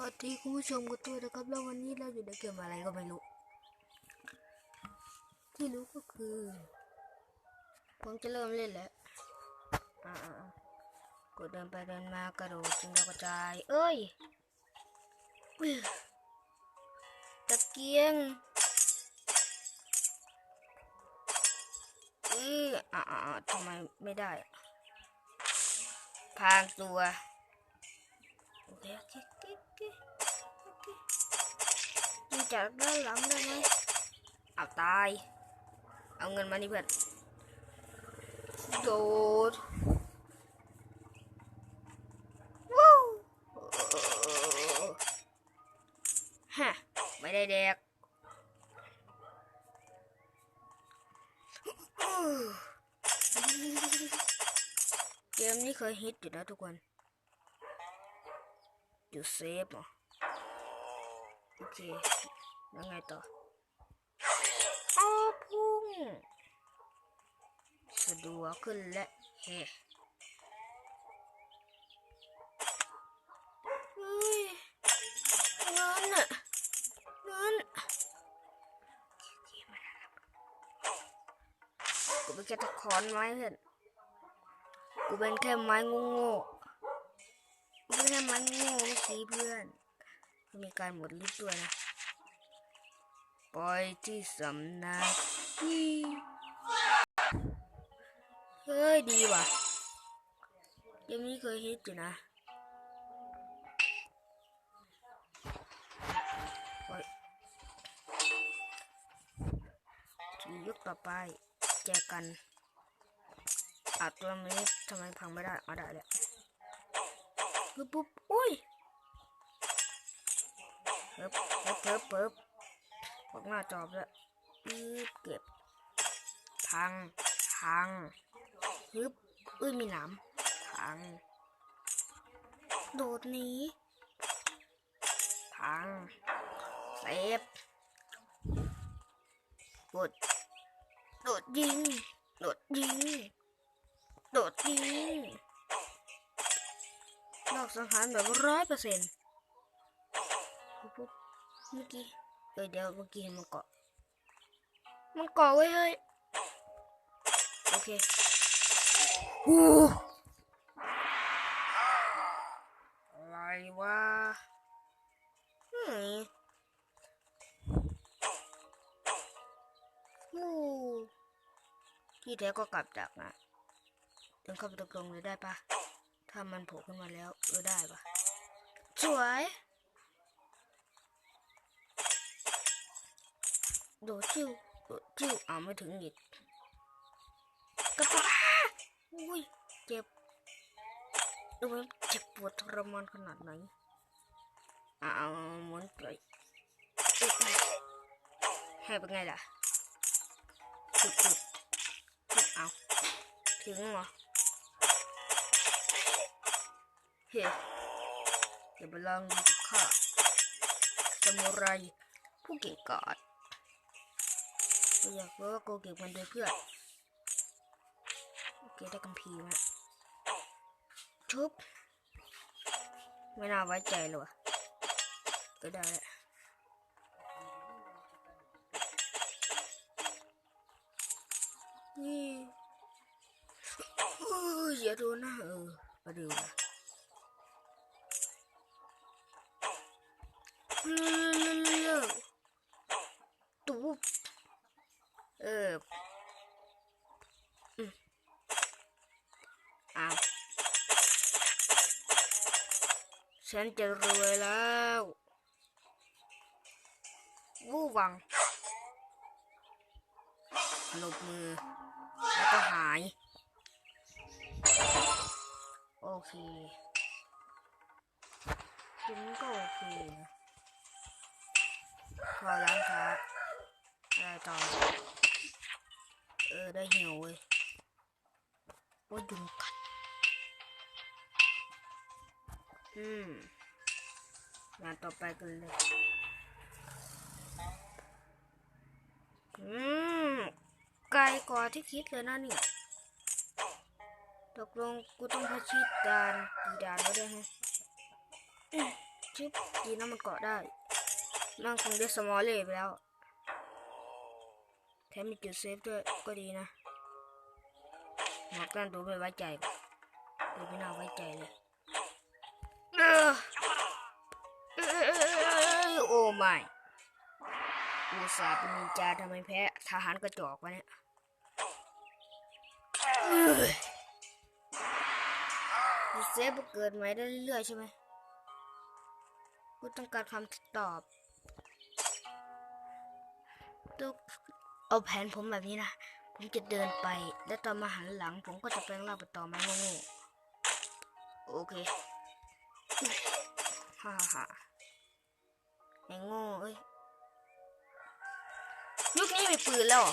วัสดีคุณผู้ชมกันด้วยนะครับ แล้ววันนี้เราอยู่ในเกมอะไรก็ไม่รู้ ที่รู้ก็คือ ผมจะเริ่มเล่นแล้วอ่ากดเดินไปเดินมากระโดดจิงดากระจาย เอ้ยตะเกียงเอออ่าทำไมไม่ได้ พางตัว โอเคโอเคโอเคโอเคดูจากด้านหลังได้ไหมเอาตาย เอาเงินมานี่เพื่อนโดดวู้ฮะไม่ได้แดกเกมนี้เคยฮิตอยู่นะทุกคน อยู่เซฟเหรอโอเคแล้วไงต่ออ้พุ่งสะดวกขึ้นและเฮ้เฮ้ยเงินอะเงินกูเป็นแค่ตะขอนไม้เพื่อนกูเป็นแค่ไม้โง่ๆ ไม่ได้มันโง่สีเพื่อน มีการหมดลิฟต์ด้วยนะ ปล่อยที่สำนักนี่เฮ้ย ดีว่ะยังไม่เคยฮิตอยู่นะโอ้ยทียกต่อไปแจกกันอัดตัวนี้ทำไมพังไม่ได้เอาได้แล้ว ปุ๊บปุ๊บอุ้ยเพิบเพิบเพิบเพิบพวกหน้าจอบแล้วปึ๊บเก็บพังพังฮึบอุ้ยมีหนามพัง โดดหนีพังเซฟกดโดดยิงโดดยิงโดดยิง อบสังหารแบบร้อยเปอร์เซ็นต์ปุ๊บเมื่อกี้เออเดี๋ยวเมื่อกี้เห็นมันเกาะ มันเกาะไว้เฮ้ย โอเคโอ้อะไรวะอืมโอ้ที่แท้ก็กลับจากนะเดินเข้าไปตกลงเลยได้ปะ ถ้ามันโผล่ขึ้นมาแล้วเออได้ปะสวย โดดจิ้วโดดจิ้วอ่าไม่ถึงอีกกระปะอุ้ย เจ็บดูมันเจ็บปวดทรมานขนาดไหนอ่าเอาหมุนไปอุ๊ยให้เป็นไงล่ะจุดจุดจุดเอาถึงเหรอ เฮ้อย่าไปลองดูกับข้าสมุไรผู้เก่งกาจกูอยากรู้ว่ากูเก่งมันด้วยเพื่อนโอเคได้กัมพีมาชุบไม่น่าไว้ใจเลยว่ะก็ได้แหละนี่เอออย่าโดนนะเออมาดูนะ ฉันจะรวยแล้ววู้วังหลบมือ แล้วก็หาย โอเคทีนี้ก็โอเคนะเข้าร้านค้าอะไรต่อ เออ ได้เหี่ยวเว้ยโอ้ยยุงกัด อืมงานต่อไปกันเลย อืม ไกลกว่าที่คิดเลยนะเนี่ยตกลงกูต้องพชิตด่านกี่ด่านแล้วได้ฮะชึบดีนะมันเกาะได้มันคงได้สมอลเล่ไปแล้ว แถมมีจุดเซฟด้วยก็ดีนะหมอกนั่นดูไม่ไว้ใจดูไม่น่าไว้ใจเลย โอ้ไม่อุตส่าห์เป็นนินจาทำไมแพ้ทหารกระจอกวะเนี่ยเอ้ยจุดเซฟเกิดใหม่ได้เรื่อยๆใช่ไหมกูต้องการคำตอบต้องเอาแผนผมแบบนี้นะ ผมจะเดินไป แล้วตอนมาหันหลัง ผมก็จะแปลงร่างเป็นต่อไม้โง่โอเค ฮ่าฮ่าไอ้โง่เอ้ย ยุคนี้มีปืนแล้วเหรอ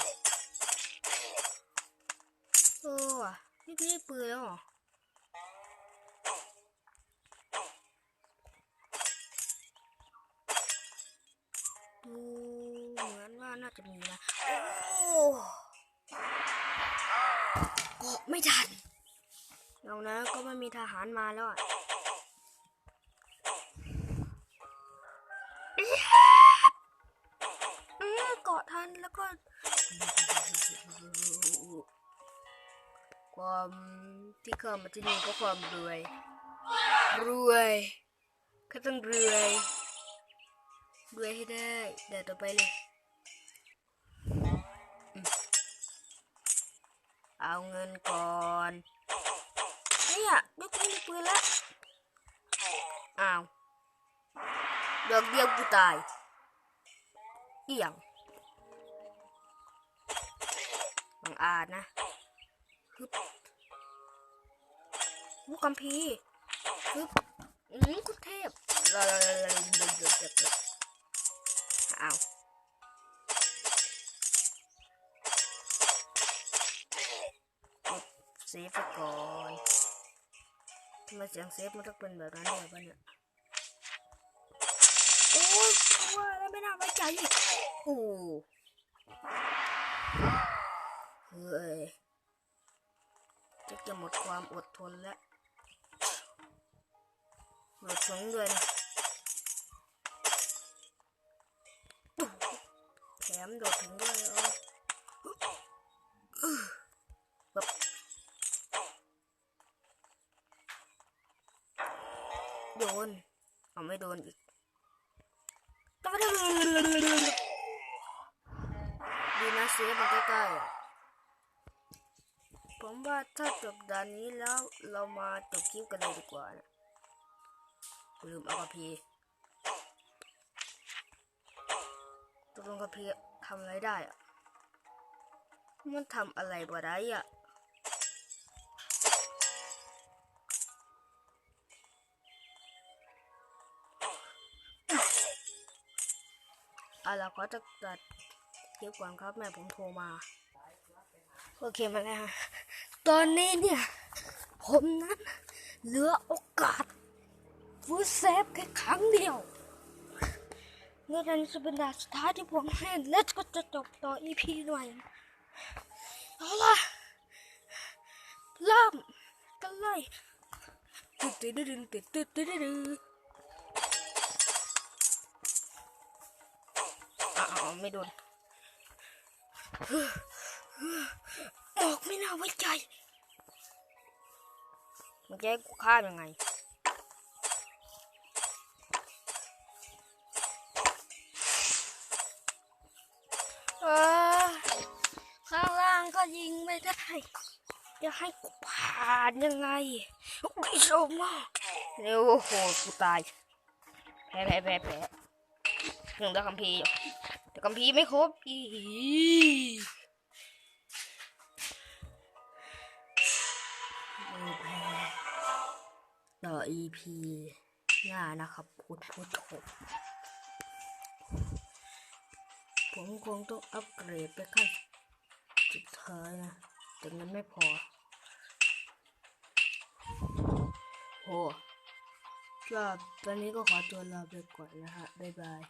เออว่ะยุคนี้ปืนแล้วเหรอดูเหมือนว่าน่าจะมีนะ โอ้เกาะไม่ทันเรานะก็ไม่มีทหารมาแล้วอะ อืมเกาะทันแล้วก็ความที่เข้ามาที่นี่ก็ความรวย รวยก็ต้องรวยรวยให้ได้เดี๋ยวต่อไปเลย เอาเงินก่อนเนี่ยยกมือปืนล้วอ้าวดอกเดียวกูตายเอี่ยง บังอาจนะฮึบผู้กัมพีฮึบอืมคุณเทพลาลาลาลาอาเซฟก่อนทำไมเสียงเซฟมันต้องเป็นแบบนั้นเลยบ้าเนี่ยโอ้ยว่าแล้วไม่น่าไว้ใจอีกโอ้ เฮ้ยจะจะหมดความอดทนแล้วหมดถึงด้วยนแถมโดดถึงด้วยเออแบบโดนเอาไม่โดนอีกดีนะเซฟมาใกล้ๆ ผมว่าถ้าจบด่านนี้แล้วเรามาจบคลิปกันเลยดีกว่านะลืมเอากระพีตกลงกระพีทำอะไรได้อะมันทำอะไรบ่ได้อะอะเราก็จะตัดคลิปก่อนครับแม่ผมโทรมา โอเคมาแล้ว ตอนนี้เนี่ย ผมนั้นเหลือโอกาสฟูเซฟแค่ครั้งเดียวเมื่อนั้นจะเป็นดาสุดท้ายที่ผมให้และก็จะจบต่อ EP หน่อยเอาล่ะเริ่มกันเลยตึ๊ดตึ๊ดตึ๊ดตึ๊ดตึ๊ดตึ๊ดตึ๊ดอ้าวไม่โดน ไม่น่าไว้ใจมันจะให้กูฆ่ายังไงเออข้างล่างก็ยิงไม่ได้ จะให้กูผ่านยังไงไม่ชมอะเร็วโอ้โหกูตายแพ้แพ้แพ้แพ้หนึ่งได้คัมภีร์อยู่แต่คัมภีร์ไม่ครบอี ต่อ EP หน้านะครับคุณผู้ชมผมคงต้องอัปเกรดไปขั้นสุดท้ายนะ แต่เงินไม่พอโหก็ตอนนี้ก็ขอตัวลาไปก่อนนะฮะ บ๊ายบาย